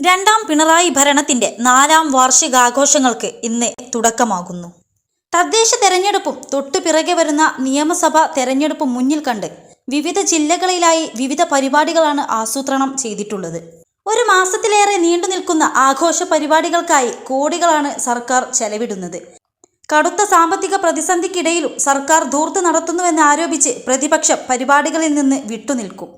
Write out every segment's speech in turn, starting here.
രണ്ടാം പിണറായി ഭരണത്തിന്റെ നാലാം വാർഷികാഘോഷങ്ങൾക്ക് ഇന്ന് തുടക്കമാകുന്നു. തദ്ദേശ തെരഞ്ഞെടുപ്പും തൊട്ടു പിറകെ വരുന്ന നിയമസഭാ തെരഞ്ഞെടുപ്പും മുന്നിൽ കണ്ട് വിവിധ ജില്ലകളിലായി വിവിധ പരിപാടികളാണ് ആസൂത്രണം ചെയ്തിട്ടുള്ളത്. ഒരു മാസത്തിലേറെ നീണ്ടു നിൽക്കുന്ന ആഘോഷ പരിപാടികൾക്കായി കോടികളാണ് സർക്കാർ ചെലവിടുന്നത്. കടുത്ത സാമ്പത്തിക പ്രതിസന്ധിക്കിടയിലും സർക്കാർ ധൂർത്ത് നടത്തുന്നുവെന്ന് ആരോപിച്ച് പ്രതിപക്ഷം പരിപാടികളിൽ നിന്ന് വിട്ടുനിൽക്കും.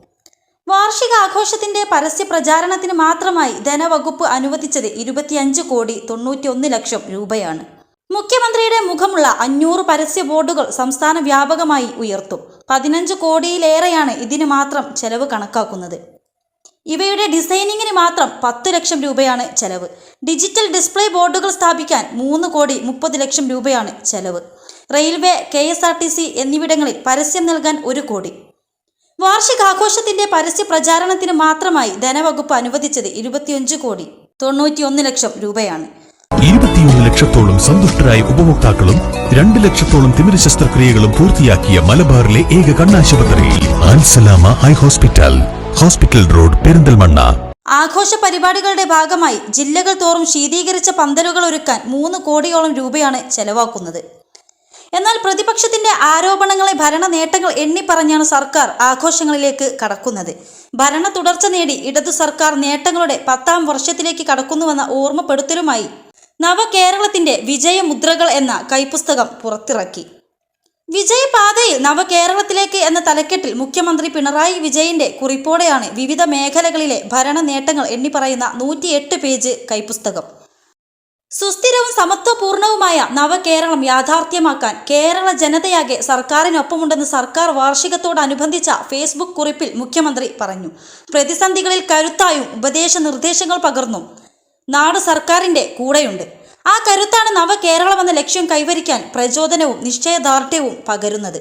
വാർഷികാഘോഷത്തിന്റെ പരസ്യ പ്രചാരണത്തിന് മാത്രമായി ധനവകുപ്പ് അനുവദിച്ചത് ഇരുപത്തിയഞ്ച് കോടി തൊണ്ണൂറ്റിയൊന്ന് ലക്ഷം രൂപയാണ്. മുഖ്യമന്ത്രിയുടെ മുഖമുള്ള അഞ്ഞൂറ് പരസ്യ ബോർഡുകൾ സംസ്ഥാന വ്യാപകമായി ഉയർത്തും. പതിനഞ്ച് കോടിയിലേറെയാണ് ഇതിന് മാത്രം ചെലവ് കണക്കാക്കുന്നത്. ഇവയുടെ ഡിസൈനിങ്ങിന് മാത്രം പത്ത് ലക്ഷം രൂപയാണ് ചെലവ്. ഡിജിറ്റൽ ഡിസ്പ്ലേ ബോർഡുകൾ സ്ഥാപിക്കാൻ മൂന്ന് കോടി മുപ്പത് ലക്ഷം രൂപയാണ് ചെലവ്. റെയിൽവേ കെ എന്നിവിടങ്ങളിൽ പരസ്യം നൽകാൻ ഒരു കോടി. വാർഷികാഘോഷത്തിന്റെ പരസ്യ പ്രചാരണത്തിന് മാത്രമായി ധനവകുപ്പ് അനുവദിച്ചത് ഇരുപത്തിയഞ്ച് കോടി തൊണ്ണൂറ്റിയൊന്ന് ലക്ഷം രൂപയാണ്. ഇരുപത്തിയൊന്ന് ലക്ഷത്തോളം സന്തുഷ്ടരായ ഉപഭോക്താക്കളും രണ്ട് ലക്ഷത്തോളം തിമിര ശസ്ത്രക്രിയകളും പൂർത്തിയാക്കിയ മലബാറിലെ ഏക കണ്ണാശുപത്രി Ansalama eye hospital hospital road Perinthalmanna. ആഘോഷ പരിപാടികളുടെ ഭാഗമായി ജില്ലകൾ തോറും ശീതീകരിച്ച പന്തലുകൾ ഒരുക്കാൻ മൂന്ന് കോടിയോളം രൂപയാണ് ചെലവാക്കുന്നത്. എന്നാൽ പ്രതിപക്ഷത്തിന്റെ ആരോപണങ്ങളെ ഭരണ നേട്ടങ്ങൾ എണ്ണിപ്പറഞ്ഞാണ് സർക്കാർ ആഘോഷങ്ങളിലേക്ക് കടക്കുന്നത്. ഭരണ തുടർച്ച നേടി ഇടതു സർക്കാർ നേട്ടങ്ങളുടെ പത്താം വർഷത്തിലേക്ക് കടക്കുന്നുവെന്ന ഓർമ്മപ്പെടുത്തലുമായി നവകേരളത്തിന്റെ വിജയമുദ്രകൾ എന്ന കൈപുസ്തകം പുറത്തിറക്കി. വിജയപാതയിൽ നവകേരളത്തിലേക്ക് എന്ന തലക്കെട്ടിൽ മുഖ്യമന്ത്രി പിണറായി വിജയന്റെ കുറിപ്പോടെയാണ് വിവിധ മേഖലകളിലെ ഭരണ നേട്ടങ്ങൾ എണ്ണിപ്പറയുന്ന നൂറ്റിയെട്ട് പേജ് കൈപ്പുസ്തകം. സുസ്ഥിരവും സമത്വപൂർണവുമായ നവകേരളം യാഥാർത്ഥ്യമാക്കാൻ കേരള ജനതയാകെ സർക്കാരിനൊപ്പമുണ്ടെന്ന് സർക്കാർ വാർഷികത്തോടനുബന്ധിച്ച ഫേസ്ബുക്ക് കുറിപ്പിൽ മുഖ്യമന്ത്രി പറഞ്ഞു. പ്രതിസന്ധികളിൽ കരുത്തായും ഉപദേശ നിർദ്ദേശങ്ങൾ പകർന്നും നാട് സർക്കാരിന്റെ കൂടെയുണ്ട്. ആ കരുത്താണ് നവകേരളമെന്ന ലക്ഷ്യം കൈവരിക്കാൻ പ്രചോദനവും നിശ്ചയദാർഢ്യവും പകരുന്നത്.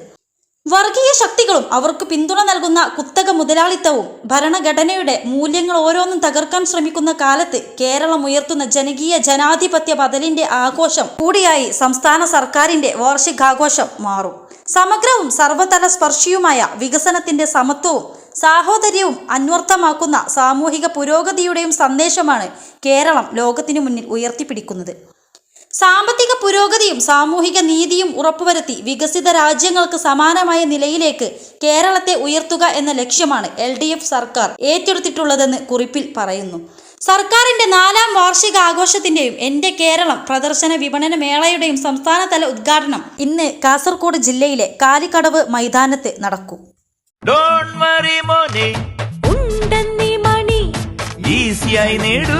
വർഗീയ ശക്തികളും അവർക്ക് പിന്തുണ നൽകുന്ന കുത്തക മുതലാളിത്തവും ഭരണഘടനയുടെ മൂല്യങ്ങൾ ഓരോന്നും തകർക്കാൻ ശ്രമിക്കുന്ന കാലത്ത് കേരളം ഉയർത്തുന്ന ജനകീയ ജനാധിപത്യ ബദലിന്റെ ആഘോഷം കൂടിയായി സംസ്ഥാന സർക്കാരിന്റെ വാർഷികാഘോഷം മാറും. സമഗ്രവും സർവതല സ്പർശിയുമായ വികസനത്തിന്റെ സമത്വവും സാഹോദര്യവും അന്വർത്ഥമാക്കുന്ന സാമൂഹിക പുരോഗതിയുടെയും സന്ദേശമാണ് കേരളം ലോകത്തിനു മുന്നിൽ ഉയർത്തിപ്പിടിക്കുന്നത്. സാമ്പത്തിക പുരോഗതിയും സാമൂഹിക നീതിയും ഉറപ്പുവരുത്തി വികസിത രാജ്യങ്ങൾക്ക് സമാനമായ നിലയിലേക്ക് കേരളത്തെ ഉയർത്തുക എന്ന ലക്ഷ്യമാണ് എൽ ഡി എഫ് സർക്കാർ ഏറ്റെടുത്തിട്ടുള്ളതെന്ന് കുറിപ്പിൽ പറയുന്നു. സർക്കാരിന്റെ നാലാം വാർഷിക ആഘോഷത്തിന്റെയും എന്റെ കേരളം പ്രദർശന വിപണന മേളയുടെയും സംസ്ഥാനതല ഉദ്ഘാടനം ഇന്ന് കാസർഗോഡ് ജില്ലയിലെ കാലിക്കടവ് മൈതാനത്ത് നടക്കും. ഈസിയായി നേടൂ.